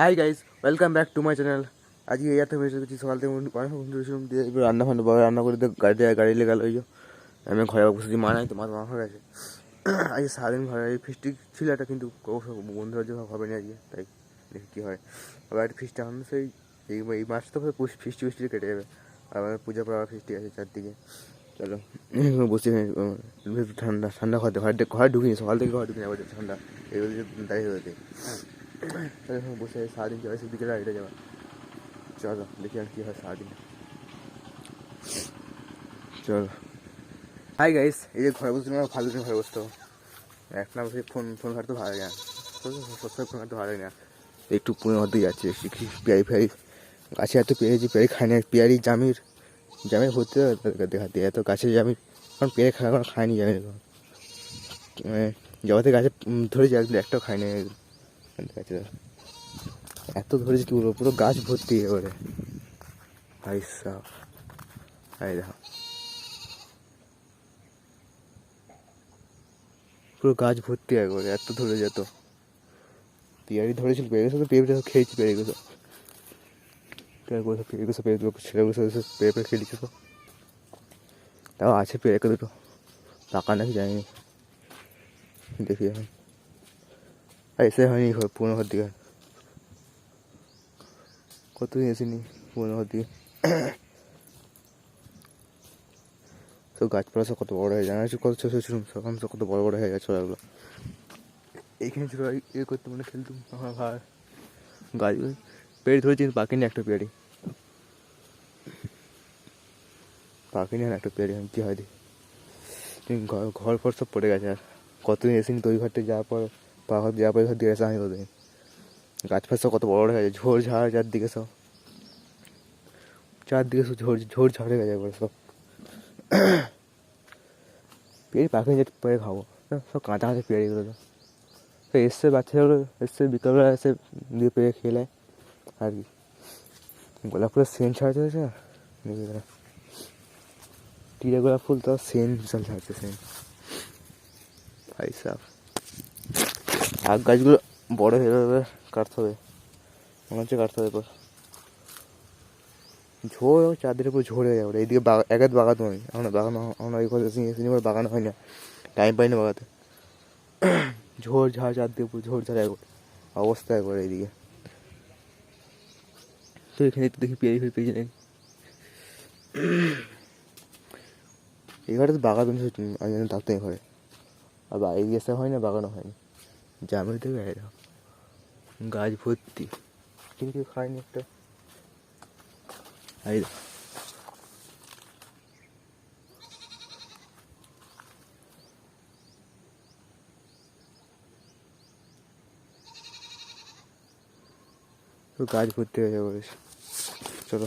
Hi guys welcome back to my channel আজকে এই বেশি কিছু সকাল থেকে অনেক দিয়ে রান্না ফান্না বাবা রান্না করে দিয়ে গাড়ি গাড়ি লেগে গেল ওই আমি ঘরে বসেছি, মা নাই তো মা মা হয়ে গেছে। আজকে সারাদিন ঘরে ফিস্টি ছিল একটা, কিন্তু বন্ধুরা যে হবে না আজকে, তাই দেখি কী হয়। আবার একটা ফিস্টি এখন সেই, এই মাস তো ফিস্টি ফিস্টি কেটে যাবে। আবার পূজা পর আবার ফিস্টি আছে চারদিকে। চলো বসে ঠান্ডা ঠান্ডা ঘরে ঘরে ঘরে ঢুকিনি সকাল থেকে ঘরে ঢুকিনি আবার ঠান্ডা এগুলো দাঁড়িয়ে হয়েছে তাহলে এখন বসে সারাদিন যাবে সেদিকে রাইডে যাওয়া চলো দেখি আর কী হয় সারাদিন চলো হাই গাইস এই যে ঘরে বসে আমার ভালো ঘরে বসতে এক না বসে ফোন ফোন ঘাটতে ভালো লাগে না সবসময় ফোন ঘাটতে ভালো লাগে না একটু পুনে মধ্যে যাচ্ছে পেয়ারি ফেয়ারি গাছে এত পেয়েছি পেয়ারি খাই না পেয়ারি জামির জামির হতে দেখাতে এত গাছে জামির কারণ পেয়ারি খাওয়া কোনো খায়নি জামির মানে জগতে গাছে ধরেছি একদিন একটাও খাই না গাছে এত ধরেছি কি বলব? পুরো গাছ ভর্তি এবারে। ভাই সাহ হাই দেখো। পুরো গাছ ভর্তি একবারে, এত ধরে যেত পেয়ারি ধরেছিল পেয়ারি তো পেয়ারিটা খেয়েছি পেয়ারিগুলো পেয়ারগুলো পেয়ারিগুলো পেয়ারিগুলো ছেলেগুলো পেয়ে পেয়ে দিচ্ছে তো তাও আছে পেয়ারিকে দুটো। টাকা নাকি জানিনি। দেখি এখন। আর, এসে হয়নি ঘর, পুরোনো ঘর দিকে। কতদিন এসেনি পুরোনো ঘর দিকে? তো গাছপালা সব কত বড় হয়ে যায়। জানা কত ছোটো ছোটো সব সব কত বড় বড় হয়ে গেছে ওগুলো এইখানে ছিল ইয়ে করতে মানে খেলতাম আমার ভাই। গাছগুলো পেড়ি ধরেছি পাখিনি একটা পেড়ি পাখিনি আর একটা পেড়ি কী হয় দেখি। ঘর ঘর ফর সব পড়ে গেছে আর। কতদিন এসেনি তো ওই ঘরটা যাওয়ার পর পাহাড় যাওয়ার পর ঘর দিয়ে এসে আমি কতদিন। গাছ ফাছ সব কত বড় হয়ে গেছে ঝোড় ঝাড় চারদিকে সব। চারদিকে সব ঝোড় ঝোড় ঝাড় হয়ে গেছে একবার সব। পেয়ারি পাখি যেটা পেরে খাব। হ্যাঁ, সব কাঁচা কাঁচা পেয়ারিগুলো তো তো এসছে বাচ্চাগুলো এসছে বিকালবেলা এসে দিয়ে পেয়ে খেলে আর কি। গোলাপ ফুলের সেন্ট ছাড়াতে হয়েছে না? টিয়া গোলাপ ফুল তো সেন্ট বিশাল ছাড়ছে সেন্ট ভাই সাহ আগ গাছগুলো বড় হয়ে যাবে, কাটতে হবে। মনে হচ্ছে কাটতে হবে এরপর। ঝোড় ও চারদিনের উপর ঝোড় হয়ে যাবে। এইদিকে এক হাত বাগাতো আমি এখন বাগানো এখন এই কথা সিনেমার বাগানো হয় না। টাইম পাই না বাগাতে। ঝোড় ঝাড় চারদিকে পুরো ঝোড় ঝাড় একবার। অবস্থা একবার এইদিকে। তো এখানে একটু দেখি পেয়ে পেয়ে নেই। এই ঘরে তো বাগান আমি জানি থাকতে এই ঘরে আর বাইরে গেছে হয় না বাগানো হয়নি। জামের দেবে এরা গাছ ভর্তি। কিন্তু খায়নি একটা। এই গাছ ভর্তি হয়ে যাবে। চলো।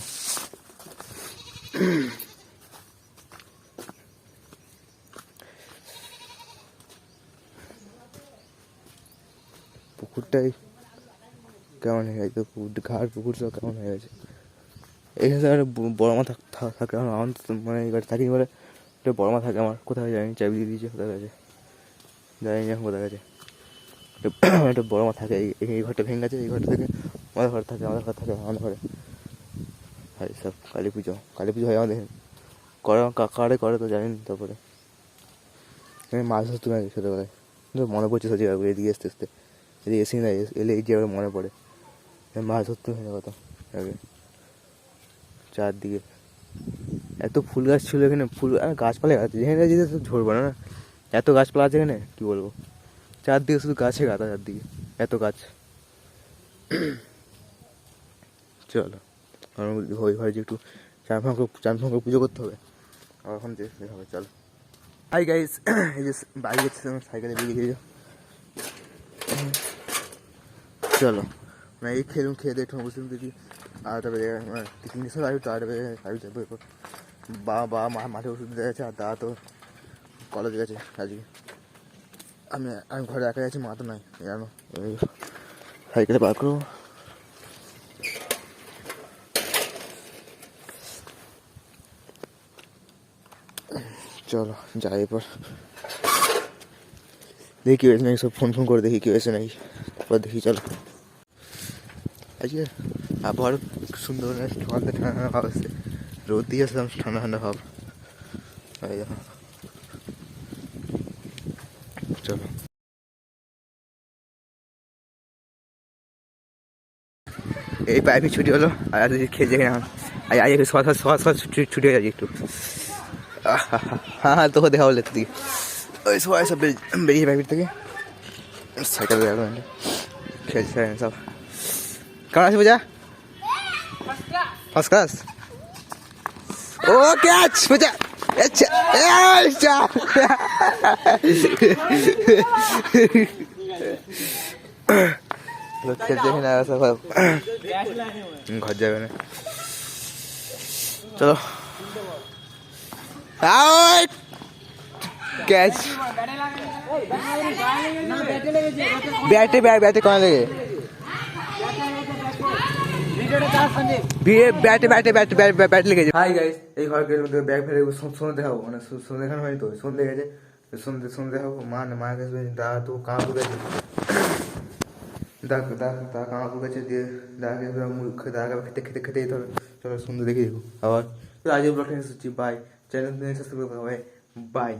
পুকুরটাই কেমন হয়ে গেছে? পুকুর ঘাট পুকুর সব কেমন হয়ে গেছে? এখানে একটা বড় মা থাকে আমার আমার মানে এবার থাকি বলে একটা বড় মা থাকে আমার। কোথায় জানি চাবি দিয়ে দিয়েছে, কোথায় গেছে? জানি না কোথায় গেছে। একটা বড় মা থাকে, এই- ঘরটা ভেঙে গেছে, এই ঘরটা থেকে আমাদের ঘর থাকে আমাদের ঘর থাকে আমাদের ঘরে। হাই সব কালী পুজো কালী পুজো হয় আমাদের। করে কাকারে করে তো জানি তারপরে। আমি মাছ ধরতে পারি ছোটোবেলায়। মনে পড়ছে সত্যি এদিকে আসতে আসতে এদিকে এসে না এলে এই জায়গাটা মনে পড়ে। মাছ ধরতে হয় না কথা, আগে। চারদিকে। এত ফুল গাছ ছিল এখানে, ফুল, আর গাছপালা আছে যেখানে যেতে তো ঝরবে না এত গাছপালা আছে এখানে? কী বলব? চারদিকে শুধু গাছে গাঁথা চারদিকে, এত গাছ। চলো, আমার ওই যে একটু চার ফাঁক চার ফাঁক পুজো করতে হবে। আর এখন যেতে হবে, চলো। হাই গাইস এই যে যাচ্ছে সাইকেলে বেরিয়ে চলো। মানে এই খেলুন খেয়ে দিয়ে একটু বসে দেখি আড়াইটা বেজে গেছে। মানে সময় আসবে তো আড়াইটা বেজে গেছে বাড়ি যাব এরপর বাবা বাবা মা মাঠে ওষুধ গেছে আর দাদা তো কলেজে গেছে আজকে। আমি আমি ঘরে একা আছি মা তো নাই জানো। সাইকেলে বার করব। চলো যাই এরপর। দেখি কি হয়েছে নাকি সব ফোন ফোন করে দেখি কি হয়েছে নাকি। তারপর দেখি চলো। আজকে আবহাওয়ার সুন্দর ঠান্ডা ঠান্ডা ভাব আসছে রোদ দিয়ে আসলাম, ঠান্ডা ঠান্ডা ভাব চলো। এই পাইপে ছুটি হলো, আর আজ খেলছে কিনা এখন আজ আজ একটু সস সস ছুটি হয়ে যাচ্ছে একটু। হ্যাঁ হ্যাঁ তোকে দেখা বলে তুই ওই সবাই সব বেরিয়ে- বেরিয়ে থেকে। সাইকেল বেরোলো খেলছে সব। কেমন আছে পূজা ফার্স্ট ক্লাস ও ক্যাচ পূজা আচ্ছা আচ্ছা লোক সব ঘর যাবে না চলো আউট ক্যাচ ব্যাটে ব্যাট ব্যাটে কমা লেগে বিয়ে ব্যাটে ব্যাটে ব্যাট ব্যাট ব্যাট লেগেছে। হাই গাইস এই ঘরকে ব্যাগ ফেলে সন্ধ্যে দেখাবো মানে সন্ধ্যে দেখানো হয়নি তো সন্ধ্যে গেছে সন্ধ্যে সন্ধ্যে দেখাবো মা না মা কাছে দা তো কাঁপু গেছে দা দা দা কাঁপু গেছে দিয়ে দাকে মুখ দাকে খেতে খেতে খেতে যেতে হবে। চলো সন্ধ্যে দেখে দেখো আবার আজ ব্লগটা এসেছি বাই চ্যানেল সাবস্ক্রাইব করতে হবে বাই